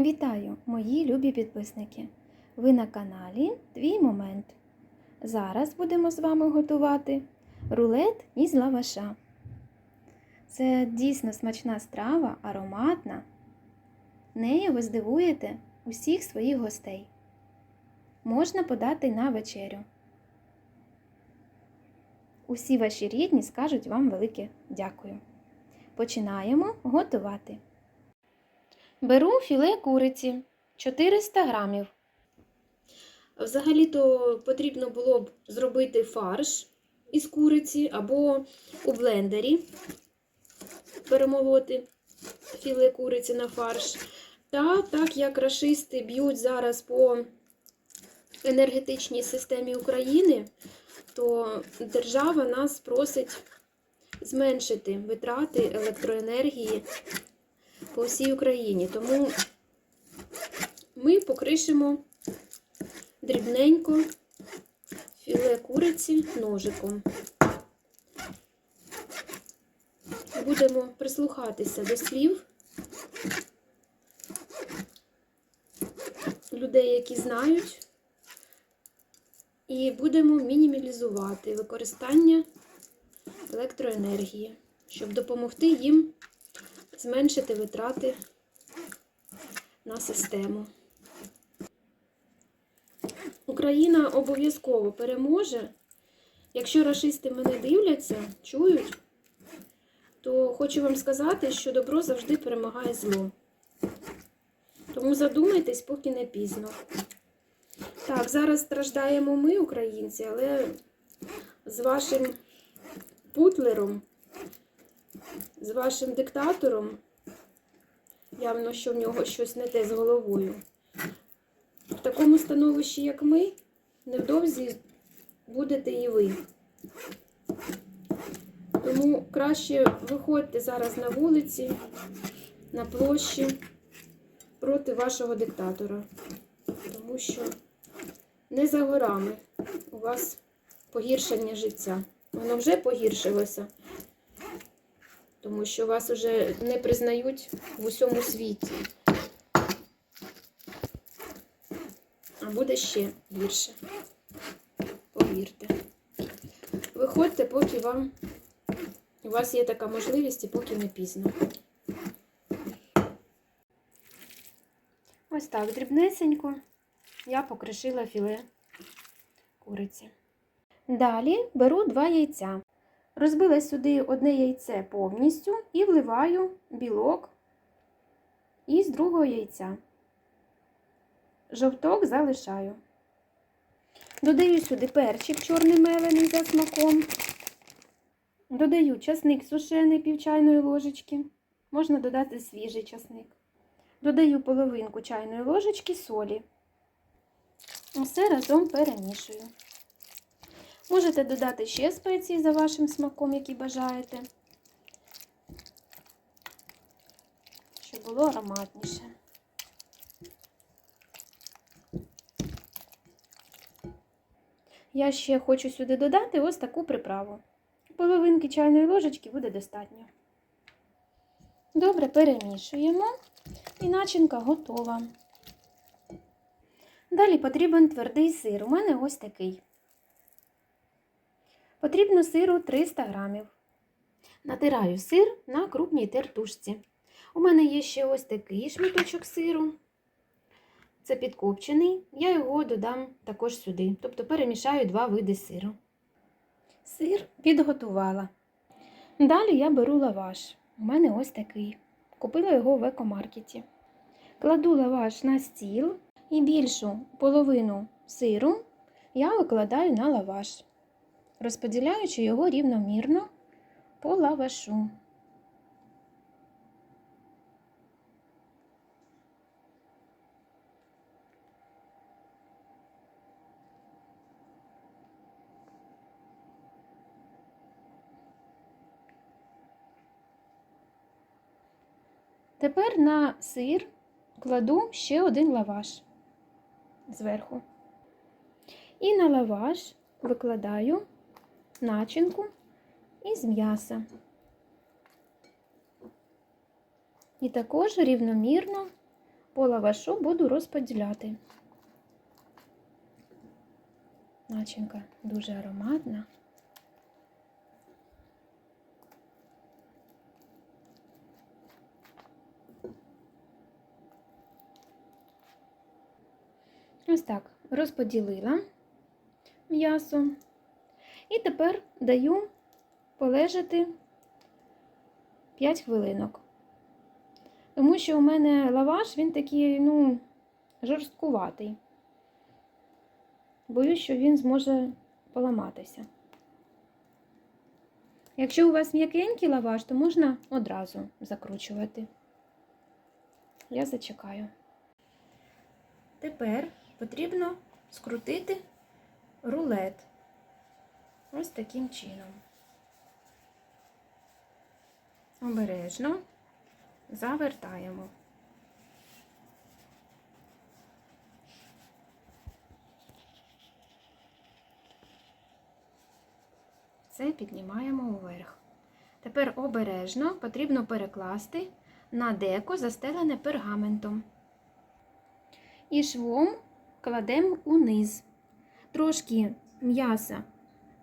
Вітаю, мої любі підписники! Ви на каналі Твій Момент. Зараз будемо з вами готувати рулет із лаваша. Це дійсно смачна страва, ароматна. Нею ви здивуєте усіх своїх гостей. Можна подати на вечерю. Усі ваші рідні скажуть вам велике дякую. Починаємо готувати. Беру філе куриці 400 грамів. Взагалі-то потрібно було б зробити фарш із куриці або у блендері перемолоти філе куриці на фарш. Та так як рашисти б'ють зараз по енергетичній системі України, то держава нас просить зменшити витрати електроенергії по всій Україні. Тому ми покришимо дрібненько філе куриці ножиком. Будемо прислухатися до слів людей, які знають, і будемо мінімалізувати використання електроенергії, щоб допомогти їм зменшити витрати на систему. Україна обов'язково переможе. Якщо рашисти мене дивляться, чують, то хочу вам сказати, що добро завжди перемагає зло. Тому задумайтесь, поки не пізно. Так, зараз страждаємо ми, українці, але з вашим путлером з вашим диктатором, явно, що в нього щось не те з головою. В такому становищі, як ми, невдовзі будете і ви. Тому краще виходьте зараз на вулиці, на площі проти вашого диктатора. Тому що не за горами у вас погіршення життя. Воно вже погіршилося тому що вас вже не признають в усьому світі. А буде ще гірше. Повірте. Виходьте, поки вам у вас є така можливість і поки не пізно. Ось так, дрібнесенько я покришила філе куриці. Далі беру два яйця. Розбила сюди одне яйце повністю і вливаю білок із другого яйця. Жовток залишаю. Додаю сюди перчик чорний мелений за смаком. Додаю часник сушений пів чайної ложечки. Можна додати свіжий часник. Додаю половинку чайної ложечки солі. Все разом перемішую. Можете додати ще спеції за вашим смаком, які бажаєте, щоб було ароматніше. Я ще хочу сюди додати ось таку приправу. Половинки чайної ложечки буде достатньо. Добре перемішуємо і начинка готова. Далі потрібен твердий сир. У мене ось такий. Потрібно сиру 300 грамів. Натираю сир на крупній тертушці. У мене є ще ось такий шматочок сиру. Це підкопчений, я його додам також сюди, тобто перемішаю два види сиру. Сир підготувала. Далі я беру лаваш. У мене ось такий. Купила його в екомаркеті. Кладу лаваш на стіл і більшу половину сиру я викладаю на лаваш розподіляючи його рівномірно по лавашу. Тепер на сир кладу ще один лаваш зверху. І на лаваш викладаю начинку із м'яса. І також рівномірно по лавашу буду розподіляти. Начинка дуже ароматна. Ось так розподілила м'ясо. І тепер даю полежати 5 хвилинок. Тому що у мене лаваш, він такий, ну, жорсткуватий. Боюсь, що він зможе поламатися. Якщо у вас м'якенький лаваш, то можна одразу закручувати. Я зачекаю. Тепер потрібно скрутити рулет. Ось таким чином. Обережно завертаємо. Це піднімаємо уверх. Тепер обережно потрібно перекласти на деко, застелене пергаментом. І швом кладемо униз. Трошки м'яса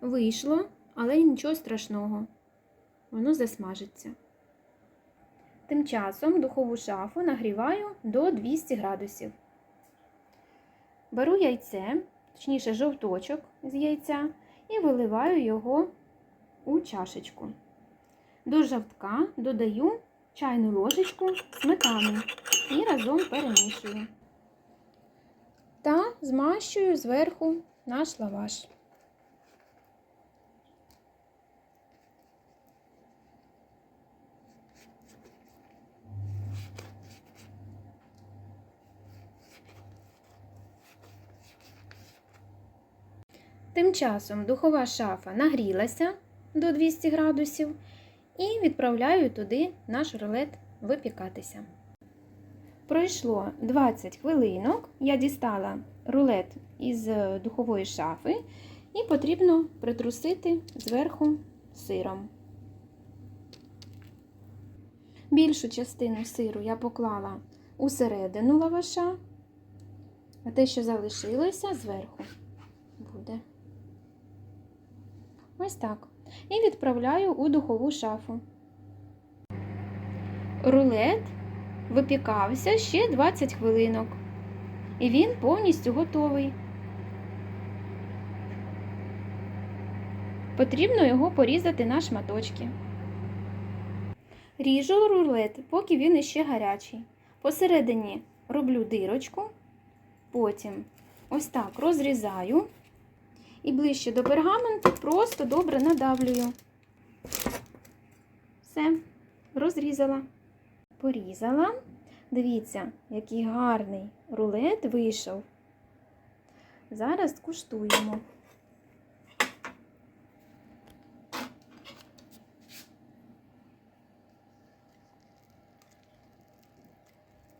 вийшло, але нічого страшного. Воно засмажиться. Тим часом духову шафу нагріваю до 200 градусів. Беру яйце, точніше жовточок з яйця, і виливаю його у чашечку. До жовтка додаю чайну ложечку сметани і разом перемішую. Та змащую зверху наш лаваш. Тим часом духова шафа нагрілася до 200 градусів і відправляю туди наш рулет випікатися. Пройшло 20 хвилинок, я дістала рулет із духової шафи і потрібно притрусити зверху сиром. Більшу частину сиру я поклала у середину лаваша, а те, що залишилося, зверху буде. Ось так. І відправляю у духову шафу. Рулет випікався ще 20 хвилинок. І він повністю готовий. Потрібно його порізати на шматочки. Ріжу рулет, поки він іще гарячий. Посередині роблю дирочку, потім ось так розрізаю і ближче до пергаменту просто добре надавлюю. Все, розрізала. Порізала. Дивіться, який гарний рулет вийшов. Зараз куштуємо.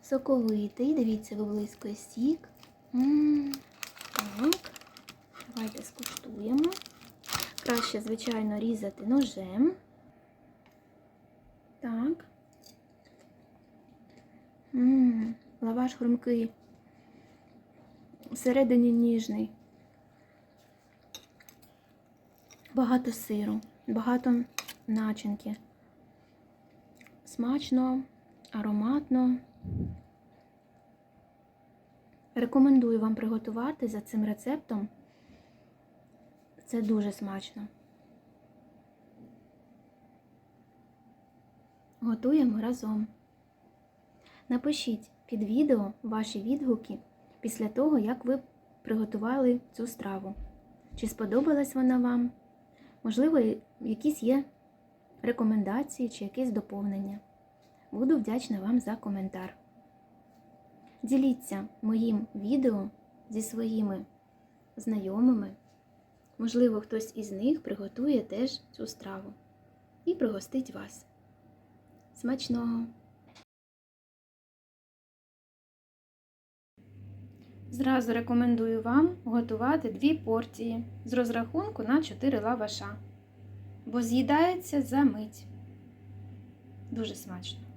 Соковитий, дивіться, виблискує сік. М -м, так. Давайте скуштуємо. Краще, звичайно, різати ножем. Так. Ммм, лаваш хрумкий. Всередині ніжний. Багато сиру, багато начинки. Смачно, ароматно. Рекомендую вам приготувати за цим рецептом. Це дуже смачно. Готуємо разом. Напишіть під відео ваші відгуки після того, як ви приготували цю страву. Чи сподобалась вона вам? Можливо, якісь є рекомендації чи якесь доповнення. Буду вдячна вам за коментар. Діліться моїм відео зі своїми знайомими. Можливо, хтось із них приготує теж цю страву і пригостить вас. Смачного! Зразу рекомендую вам готувати дві порції з розрахунку на 4 лаваша, бо з'їдається за мить. Дуже смачно.